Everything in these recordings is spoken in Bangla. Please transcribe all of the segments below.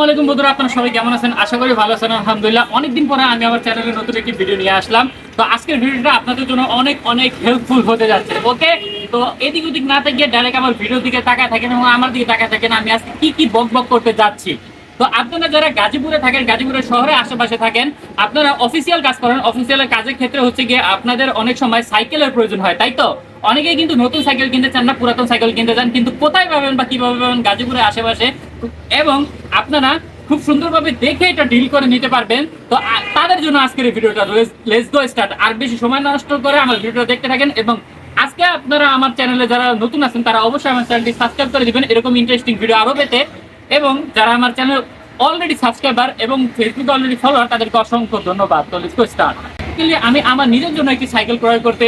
আসসালামু আলাইকুম বন্ধুরা, আপনারা সবাই কেমন আছেন? আশা করি ভালো আছেন, আলহামদুলিল্লাহ। অনেকদিন পরে আমি আমার চ্যানেলে নতুন একটি ভিডিও নিয়ে আসলাম। তো আজকের ভিডিওটা আপনাদের জন্য অনেক অনেক হেল্পফুল হতে যাচ্ছে ওকে তো এদিক ওদিক না থেকে ডাইরেক্ট আমার ভিডিওর দিকে তাকায় থাকেন এবং আমার দিকে তাকায় থাকেন, আমি আজকে কি কি বক বক করতে যাচ্ছি? তো আপনারা যারা গাজীপুরে থাকেন, গাজীপুরের শহরে আশেপাশে থাকেন, আপনারা অফিসিয়াল কাজ করেন অফিসিয়াল কাজের ক্ষেত্রে হচ্ছে গিয়ে আপনাদের অনেক সময় সাইকেলের প্রয়োজন হয়, তাই তো? অনেকেই কিন্তু নতুন সাইকেল কিনতে চান না, পুরাতন সাইকেল কিনতে চান কিন্তু কোথায় পাবেন বা কীভাবে পাবেন গাজীপুরের আশেপাশে? এবং আপনারা খুব সুন্দরভাবে দেখে এটা ডিল করে নিতে পারবেন। তো তাদের জন্য আজকের এই ভিডিওটা লেস গো স্টার্ট। আর বেশি সময় নষ্ট করে আমার ভিডিওটা দেখতে থাকেন এবং আজকে আপনারা আমার চ্যানেলে যারা নতুন আছেন, তারা অবশ্যই আমার চ্যানেলটি সাবস্ক্রাইব করে দিবেন। এরকম ইন্টারেস্টিং ভিডিও আরও পেতে। এবং যারা আমার চ্যানেল অলরেডি সাবস্ক্রাইবার এবং ফেসবুকে অলরেডি ফলোয়ার তাদেরকে অসংখ্য ধন্যবাদ। তো লেটস গো স্টার্ট Basically আমি আমার নিজের জন্য একটি সাইকেল ক্রয় করতে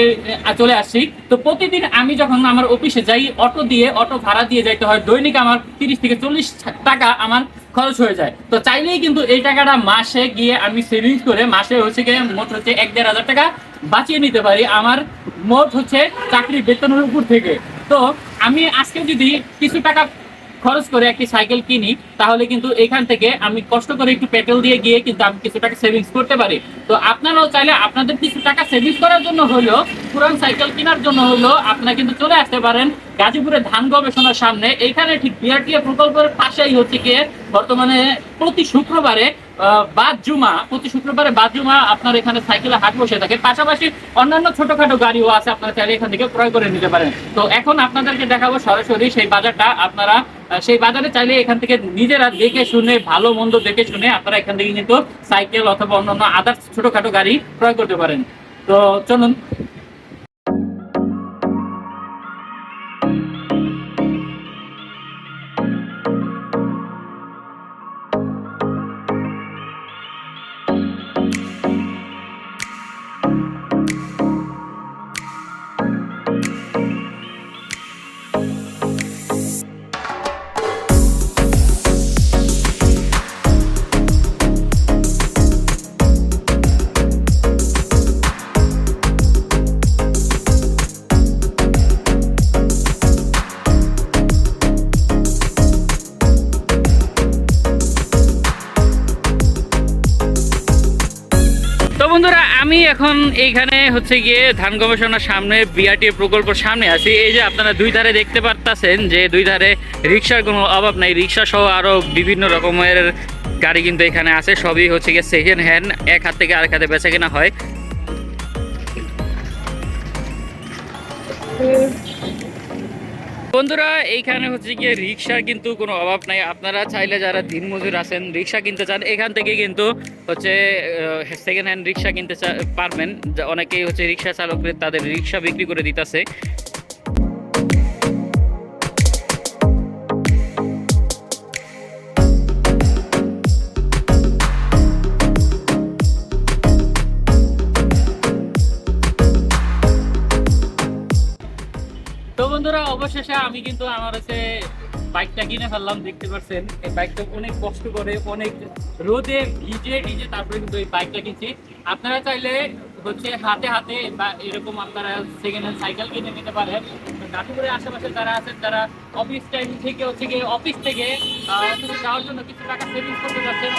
চলে আসছি। তো প্রতিদিন আমি যখন আমার অফিসে যাই, অটো দিয়ে, অটো ভাড়া দিয়ে যাইতে হয়, দৈনিক আমার তিরিশ থেকে চল্লিশ টাকা আমার খরচ হয়ে যায়। তো চাইলেই কিন্তু এই টাকাটা মাসে গিয়ে আমি সেভিংস করে, মাসে হচ্ছে গিয়ে মোট হচ্ছে এক দেড় হাজার টাকা বাঁচিয়ে নিতে পারি আমার মোট হচ্ছে চাকরির বেতনের উপর থেকে। তো আমি আজকে যদি কিছু টাকা খরচ করে একটি সাইকেল কিনি, তাহলে কিন্তু এখান থেকে আমি কষ্ট করে একটু পেট্রোল দিয়ে গিয়ে কিন্তু আমি কিছু টাকা সেভিংস করতে পারি। তো আপনারাও চাইলে আপনাদের কিছু টাকা সেভিংস করার জন্য হলো পুরান সাইকেল কেনার জন্য হলো আপনারা কিন্তু চলে আসতে পারেন গাজীপুরের ধান গবেষণার সামনে। এইখানে ঠিক বিআরটিএ প্রকল্পের পাশেই হচ্ছে গিয়ে বর্তমানে প্রতি শুক্রবারে বাদ জুমা, প্রতি শুক্রবারে বাদ জুমা আপনার এখানে সাইকেলে হাট বসে থাকে। পাশাপাশি অন্যান্য ছোটখাটো গাড়িও আছে, আপনারা চাইলে এখান থেকে ক্রয় করে নিতে পারেন। তো এখন আপনাদেরকে দেখাবো সরাসরি সেই বাজারটা। আপনারা সেই বাজারে চাইলে এখান থেকে নিজেরা দেখে শুনে, ভালো মন্দ দেখে শুনে আপনারা এখান থেকে কিন্তু সাইকেল অথবা অন্যান্য আদার্স ছোটখাটো গাড়ি ক্রয় করতে পারেন। তো চলুন বন্ধুরা, আমি এখন এইখানে হচ্ছে গিয়ে ধান গবেষণার সামনে বিআরটি প্রকল্পের সামনে আছি। এই যে আপনারা দুই ধারে দেখতে পারতাছেন যে দুই ধারে রিক্সার কোনো অভাব নাই। রিক্সা সহ আরও বিভিন্ন রকমের গাড়ি কিন্তু এখানে আছে। সবই হচ্ছে গিয়ে সেকেন্ড হ্যান্ড এক হাত থেকে আরেক হাতে বেচা কেনা হয়। বন্ধুরা, এইখানে হচ্ছে গিয়ে রিক্সার কিন্তু কোনো অভাব নাই। আপনারা চাইলে যারা দিন মজুর আছেন, রিক্সা কিনতে চান, এখান থেকে কিন্তু হচ্ছে সেকেন্ড হ্যান্ড রিক্সা কিনতে পারবেন। অনেকেই হচ্ছে রিক্সা চালকদের তাদের রিক্সা বিক্রি করে দিতেছে। বন্ধুরা, অবশেষে আমি কিন্তু আমার হচ্ছে বাইকটা কিনে ফেললাম, দেখতে পাচ্ছেন এই বাইকটা অনেক কষ্ট করে, অনেক রোদে ভিজে ভিজে তারপরে কিন্তু এই বাইকটা কিনছি। আপনারা চাইলে হচ্ছে হাতে হাতে বা এরকম আপনারা সেকেন্ড হ্যান্ড সাইকেল কিনে নিতে পারেন। তো গাজীপুরের আশেপাশে যারা আছেন, তারা অফিস টাইম থেকে, হচ্ছে গিয়ে অফিস থেকে যাওয়ার জন্য কিছু টাকা সেভিংস করতে যাচ্ছেন।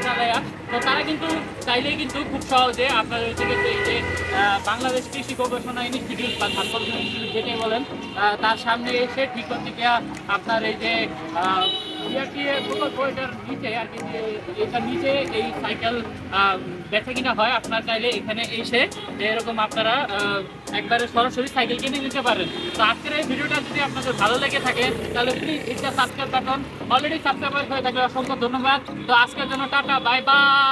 চালায়া তো তারা কিন্তু চাইলেই কিন্তু খুব সহজে আপনার হচ্ছে গিয়ে এই যে বাংলাদেশ কৃষি গবেষণা ইনস্টিটিউট বা ধান গবেষণা ইনস্টিটিউট যেটাই বলেন তার সামনে এসে ঠিক হচ্ছে আপনার এই যে নিচে এই সাইকেল বেচা কিনা হয়, আপনার চাইলে এখানে এসে এরকম আপনারা একবারে সরাসরি সাইকেল কিনে নিতে পারেন। তো আজকের এই ভিডিওটা যদি আপনাদের ভালো লেগে থাকে, তাহলে প্লিজ এটা সাবস্ক্রাইব বাটন অলরেডি সাবস্ক্রাইব হয়ে থাকলে অসংখ্য ধন্যবাদ। তো আজকের জন্য টাটা বাই বাই